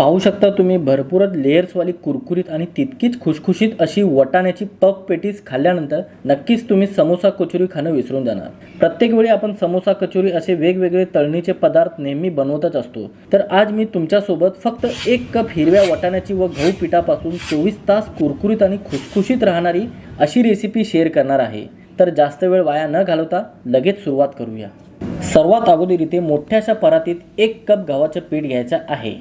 पाहू शकता तुम्ही भरपूरच लेयर्सवाली कुरकुरीत आणि तितकीच खुशखुशीत अशी वटाण्याची पफ पेटीस खाल्ल्यानंतर नक्कीच तुम्ही समोसा कचोरी खाणं विसरून जाणार. प्रत्येक वेळी आपण समोसा कचोरी असे वेगवेगळे तळणीचे पदार्थ नेहमी बनवतच असतो. तर आज मी तुमच्यासोबत फक्त एक कप हिरव्या वटाण्याची व गहू पिठापासून चोवीस तास कुरकुरीत आणि खुशखुशीत राहणारी अशी रेसिपी शेअर करणार आहे. तर जास्त वेळ वाया न घालवता लगेच सुरुवात करूया. सर्वात अगोदर इथे मोठ्याशा परातीत एक कप गव्हाचं पीठ घ्यायचं आहे.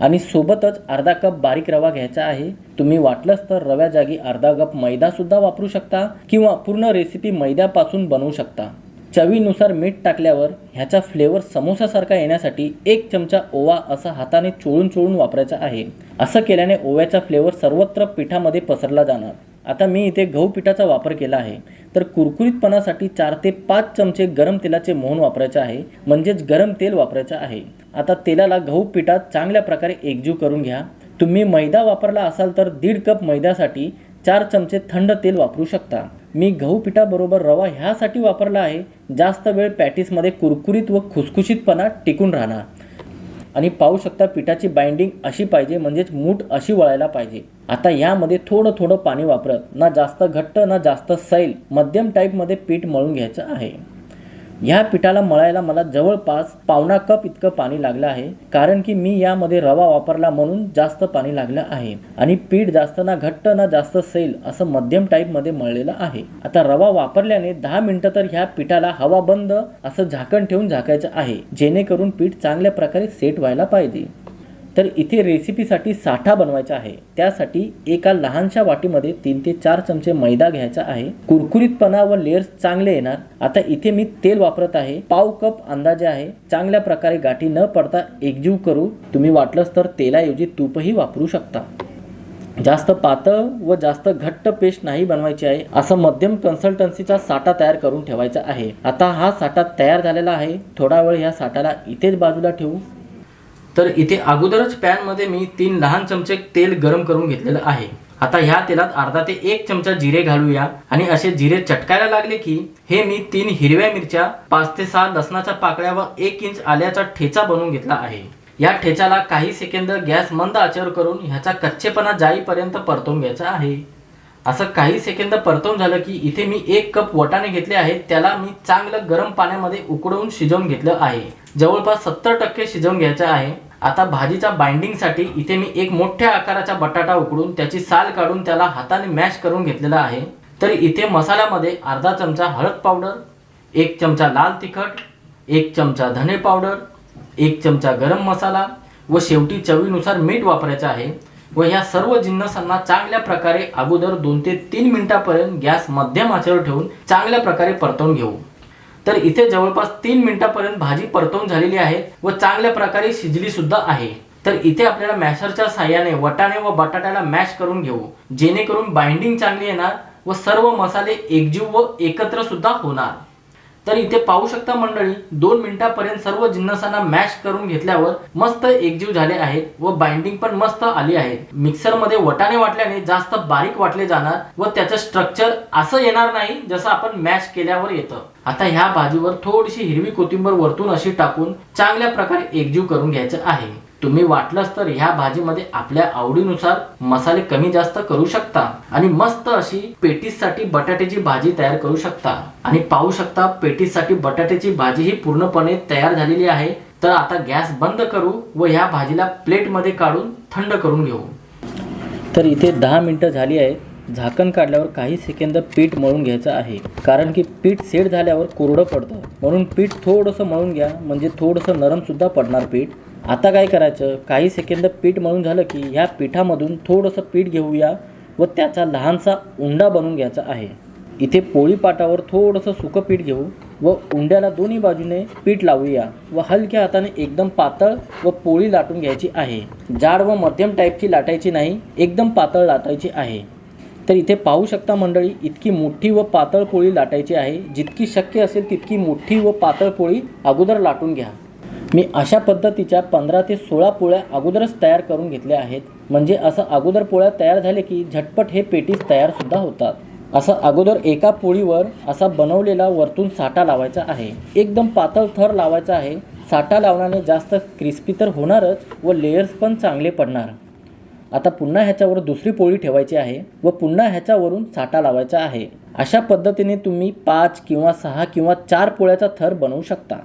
आणि सोबतच अर्धा कप बारीक रवा घ्यायचा आहे. तुम्ही वाटलंच तर रव्या जागी अर्धा कप मैदासुद्धा वापरू शकता किंवा पूर्ण रेसिपी मैद्यापासून बनवू शकता. चवीनुसार मीठ टाकल्यावर ह्याचा फ्लेवर समोसासारखा येण्यासाठी एक चमचा ओवा असा हाताने चोळून चोळून वापरायचा आहे. असं केल्याने ओव्याचा फ्लेवर सर्वत्र पिठामध्ये पसरला जाणार. आता मी इथे गहू पिठाचा वापर केला आहे. तर कुरकुरीतपणासाठी चार ते पाच चमचे गरम तेलाचे मोहन वापरायचे आहे. म्हणजेच गरम तेल वापरायचं आहे. आता तेलाला गहू पिठात चांगल्या प्रकारे एकजीव करून घ्या. तुम्ही मैदा वापरला असाल तर दीड कप मैद्यासाठी चार चमचे थंड तेल वापरू शकता. मी गहू पिठाबरोबर रवा ह्यासाठी वापरला आहे. जास्त वेळ पॅटीसमध्ये कुरकुरीत व खुसखुशीतपणा टिकून राहणार. आणि पाहू शकता पिठाची बाइंडिंग अशी पाहिजे म्हणजेच मूठ अशी वळायला पाहिजे. आता यामध्ये थोडं थोडं पाणी वापरत ना जास्त घट्ट ना जास्त सैल मध्यम टाईपमध्ये पीठ मळून घ्यायचं आहे. ह्या पिठाला मळायला मला जवळपास पावणा कप इतकं पाणी लागलं आहे कारण की मी यामध्ये रवा वापरला म्हणून जास्त पाणी लागलं आहे आणि पीठ जास्त ना घट्ट ना जास्त सैल असं मध्यम टाईपमध्ये मळलेलं आहे. आता रवा वापरल्याने दहा मिनटं तर ह्या पिठाला हवा बंद असं झाकण ठेवून झाकायचं आहे जेणेकरून पीठ चांगल्या प्रकारे सेट व्हायला पाहिजे. तर इथे रेसिपीसाठी साठा बनवायचा आहे. त्यासाठी एका लहानशा वाटीमध्ये तीन ते चार चमचे मैदा घ्यायचा आहे. कुरकुरीतपणा व लेअर्स चांगले येणार. आता इथे मी तेल वापरत आहे. पाव कप अंदाजे आहे. चांगल्या प्रकारे गाठी न पडता एकजीव करू. तुम्ही वाटलंच तर तेलाऐवजी तूपही वापरू शकता. जास्त पातळ व जास्त घट्ट पेस्ट नाही बनवायची आहे. असं मध्यम कन्सल्टन्सीचा साठा तयार करून ठेवायचा आहे. आता हा साठा तयार झालेला आहे. थोडा वेळ ह्या साठाला इथेच बाजूला ठेवू. तर इथे अगोदरच पॅनमध्ये मी तीन लहान चमचे तेल गरम करून घेतलेलं आहे. आता ह्या तेलात अर्धा ते एक चमचा जिरे घालूया. आणि असे जिरे चटकायला लागले की हे मी तीन हिरव्या मिरच्या पाच ते सहा लसणाच्या पाकळ्या व एक इंच आल्याचा ठेचा बनवून घेतला आहे. या ठेच्याला काही सेकंद गॅस मंद आचर करून ह्याचा कच्चेपणा जाईपर्यंत परतून घ्यायचा आहे. असं काही सेकंद परतवून झालं की इथे मी एक कप वटाणे घेतले आहेत त्याला मी चांगलं गरम पाण्यामध्ये उकडवून शिजवून घेतलं आहे. जवळपास सत्तर टक्के शिजवून घ्यायचं आहे. आता भाजीच्या बाइंडिंगसाठी इथे मी एक मोठ्या आकाराचा बटाटा उकडून त्याची साल काढून त्याला हाताने मॅश करून घेतलेला आहे. तर इथे मसाल्यामध्ये अर्धा चमचा हळद पावडर एक चमचा लाल तिखट एक चमचा धने पावडर एक चमचा गरम मसाला व शेवटी चवीनुसार मीठ वापरायचं आहे. व ह्या सर्व जिन्नसांना चांगल्या प्रकारे अगोदर दोन ते तीन मिनिटापर्यंत गॅस मध्यम आचेवर ठेवून चांगल्या प्रकारे परतवून घेऊ. तर इथे जवळपास तीन मिनिटापर्यंत भाजी परतवून झालेली आहे व चांगल्या प्रकारे शिजली सुद्धा आहे. तर इथे आपल्याला मॅशरच्या साह्याने वटाणे व बटाट्याला मॅश करून घेऊ जेणेकरून बाइंडिंग चांगली येणार व सर्व मसाले एकजीव व एकत्र सुद्धा होणार. तर इथे पाहू शकता मंडळी दोन मिनिटापर्यंत सर्व जिन्नसांना मॅश करून घेतल्यावर मस्त एकजीव झाले आहेत व बाइंडिंग पण मस्त आली आहे. मिक्सरमध्ये वटाने वाटल्याने जास्त बारीक वाटले जाणार व त्याचं स्ट्रक्चर असं येणार नाही जसं आपण मॅश केल्यावर येतं. आता ह्या भाजीवर थोडीशी हिरवी कोथिंबर वरतून अशी टाकून चांगल्या प्रकारे एकजीव करून घ्यायचं आहे. तुम्ही वाटलंच तर ह्या भाजीमध्ये आपल्या आवडीनुसार मसाले कमी जास्त करू शकता आणि मस्त अशी पेटीसाठी बटाट्याची भाजी तयार करू शकता. आणि पाहू शकता पेटीसाठी बटाट्याची भाजी ही पूर्णपणे तयार झालेली आहे. तर आता गॅस बंद करू व ह्या भाजीला प्लेटमध्ये काढून थंड करून घेऊ. तर इथे दहा मिनटं झाली आहेत. झाकण काढल्यावर काही सेकंद पीठ मळून घ्यायचं आहे. कारण की पीठ सेट झाल्यावर कोरडं पडतं. म्हणून पीठ थोडंसं मळून घ्या. म्हणजे थोडंसं नरमसुद्धा पडणार पीठ. आता काय करायचं? काही सेकंद पीठ मळून झालं की ह्या पिठामधून थोडंसं पीठ घेऊया व त्याचा लहानसा उंडा बनवून घ्यायचा आहे. इथे पोळी पाटावर थोडंसं सुकं पीठ घेऊ व उंड्याला दोन्ही बाजूने पीठ लावूया व हलक्या हाताने एकदम पातळ व पोळी लाटून घ्यायची आहे. जाड व मध्यम टाईपची लाटायची नाही एकदम पातळ लाटायची आहे. तर इथे पाहू शकता मंडळी इतकी मोठी व पातळ पोळी लाटायची आहे. जितकी शक्य असेल तितकी मोठी व पातळ पोळी अगोदर लाटून घ्या. मी अशा पद्धतीच्या पंधरा ते सोळा पोळ्या अगोदरच तयार करून घेतल्या आहेत. म्हणजे असं अगोदर पोळ्या तयार झाले की झटपट हे पेटीस तयारसुद्धा होतात. असं अगोदर एका पोळीवर असा बनवलेला वरतून साठा लावायचा आहे. एकदम पातळ थर लावायचा आहे. साठा लावण्याने जास्त क्रिस्पी तर होणारच व लेयर्स पण चांगले पडणार. आता पुन्हा ह्याच्यावर दुसरी पोळी ठेवायची आहे व पुन्हा ह्याच्यावरून साठा लावायचा आहे. अशा पद्धतीने तुम्ही पाच किंवा सहा किंवा चार पोळ्याचा थर बनवू शकता.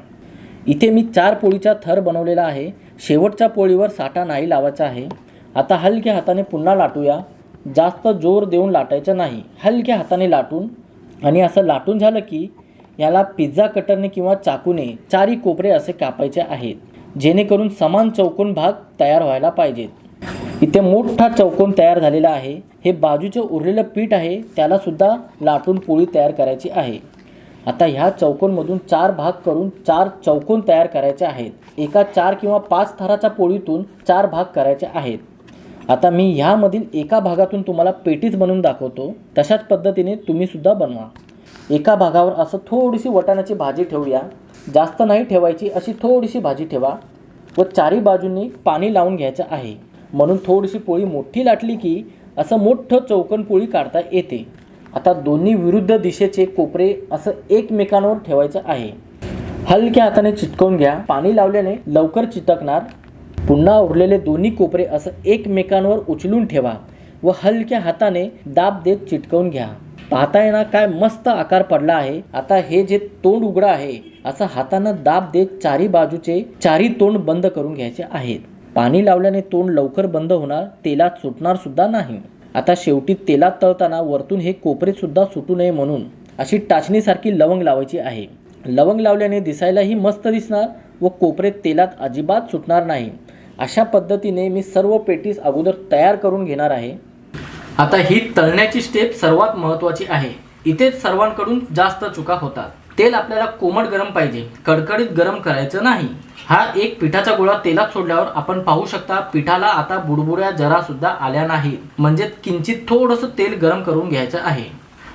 इथे मी चार पोळीचा थर बनवलेला आहे. शेवटच्या पोळीवर साठा नाही लावायचा आहे. आता हलक्या हाताने पुन्हा लाटूया. जास्त जोर देऊन लाटायचं नाही. हलक्या हाताने लाटून आणि असं लाटून झालं की याला पिझ्झा कटरने किंवा चाकूने चारी कोपरे असे कापायचे आहेत जेणेकरून समान चौकोन भाग तयार व्हायला पाहिजेत. इथे मोठा चौकोन तयार झालेला आहे. हे बाजूचे उरलेलं पीठ आहे. त्यालासुद्धा लाटून पोळी तयार करायची आहे. आता ह्या चौकोनमधून चार भाग करून चार चौकोन तयार करायचे आहेत. एका चार किंवा पाच थराच्या पोळीतून चार भाग करायचे आहेत. आता मी ह्यामधील एका भागातून तुम्हाला पेटीच बनवून दाखवतो. तशाच पद्धतीने तुम्हीसुद्धा बनवा. एका भागावर असं थोडीशी वटाण्याची भाजी ठेवूया. जास्त नाही ठेवायची अशी थोडीशी भाजी ठेवा व चारी बाजूंनी पाणी लावून घ्यायचं आहे. म्हणून थोडीशी पोळी मोठी लाटली की असं मोठं चौकन पोळी काढता येते. आता दोन्ही विरुद्ध दिशेचे कोपरे असं एकमेकांवर ठेवायचं आहे. हलक्या हाताने चिटकवून घ्या. पाणी लावल्याने लवकर चिटकणार. पुन्हा उरलेले दोन्ही कोपरे असं एकमेकांवर उचलून ठेवा व हलक्या हाताने दाब देत चिटकवून घ्या. पाहता ना काय मस्त आकार पडला आहे. आता हे जे तोंड उघडं आहे असं हातानं दाब देत चारी बाजूचे चारी तोंड बंद करून घ्यायचे आहेत. पाणी लावल्याने तोंड लवकर बंद होणार तेलात सुटणार सुद्धा नाही. आता शेवटी तेलात तळताना वरतून हे कोपरेसुद्धा सुटू नये म्हणून अशी टाचणीसारखी लवंग लावायची आहे. लवंग लावल्याने दिसायलाही मस्त दिसणार व कोपरे तेलात अजिबात सुटणार नाही. अशा पद्धतीने मी सर्व पेटीस अगोदर तयार करून घेणार आहे. आता ही तळण्याची स्टेप सर्वात महत्त्वाची आहे. इथेच सर्वांकडून जास्त चुका होतात. तेल आपल्याला कोमट गरम पाहिजे. कडकडीत गरम करायचं नाही. हा एक पिठाचा गोळा तेलात सोडल्यावर आपण पाहू शकता पिठाला आता बुडबुड्या जरा सुद्धा आल्या नाहीत. म्हणजे किंचित थोडंसं तेल गरम करून घ्यायचं आहे.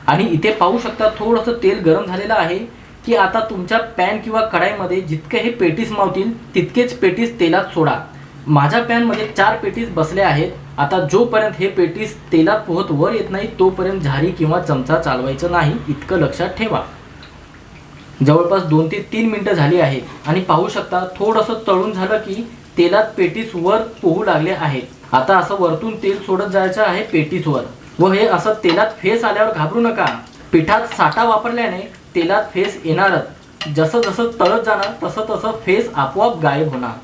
आणि इथे पाहू शकता थोडंसं तेल गरम झालेलं आहे की आता तुमच्या पॅन किंवा कढाईमध्ये जितके हे पेटीस मावतील तितकेच पेटीस तेलात सोडा. माझ्या पॅनमध्ये चार पेटीस बसले आहेत. आता जोपर्यंत हे पेटीस तेलात पोहत वर येत नाही तोपर्यंत झारी किंवा चमचा चालवायचं नाही. इतकं लक्षात ठेवा. जवळपास दोन ते तीन मिनटं झाली आहे. आणि पाहू शकता थोडंसं तळून झालं की तेलात पेटीस वर पोहू लागले आहे. आता असं वरतून तेल सोडत जायचं आहे पेटीसवर व हे असं तेलात फेस आल्यावर घाबरू नका. पिठात साठा वापरल्याने तेलात फेस येणारच. जसं जसं तळत जाणार तसं तसं फेस आपोआप गायब होणार.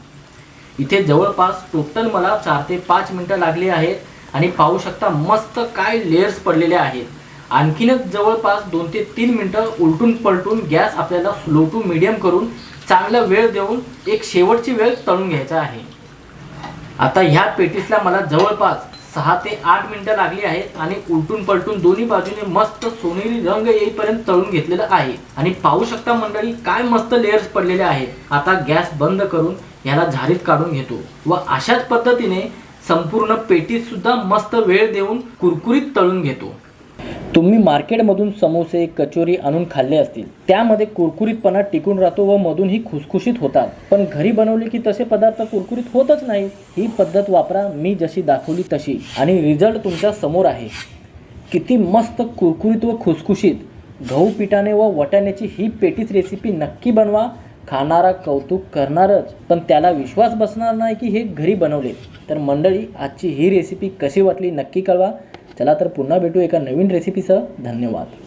इथे जवळपास टोटल मला चार ते पाच मिनटं लागली आहेत. आणि पाहू शकता मस्त काय लेयर्स पडलेले आहेत. आणखीनच जवळपास दोन ते तीन मिनटं उलटून पलटून गॅस आपल्याला स्लो टू मिडियम करून चांगला वेळ देऊन एक शेवटची वेळ तळून घ्यायचा आहे. आता ह्या पेटीसला मला जवळपास सहा ते आठ मिनिटं लागली आहेत आणि उलटून पलटून दोन्ही बाजूने मस्त सोनेरी रंग येईपर्यंत तळून घेतलेलं आहे. आणि पाहू शकता मंडळी काय मस्त लेअर्स पडलेले आहेत. आता गॅस बंद करून ह्याला झारीत काढून घेतो व अशाच पद्धतीने संपूर्ण पेटीत सुद्धा मस्त वेळ देऊन कुरकुरीत तळून घेतो. तुम्ही मार्केटमधून समोसे कचोरी आणून खाल्ले असतील. त्यामध्ये कुरकुरीतपणा टिकून राहतो व मधूनही खुसखुशीत होतात. पण घरी बनवले की तसे पदार्थ कुरकुरीत होतच नाही ही पद्धत वापरा मी जशी दाखवली तशी. आणि रिझल्ट तुमच्यासमोर आहे. किती मस्त कुरकुरीत व खुसखुशीत. गहू पिठाने व वटाण्याची ही पेटीच रेसिपी नक्की बनवा. खाणारा कौतुक करणारच. पण त्याला विश्वास बसणार नाही की हे घरी बनवले. तर मंडळी आजची ही रेसिपी कशी वाटली नक्की कळवा. चला तर पुन्हा भेटू एका नवीन रेसिपीसह धन्यवाद.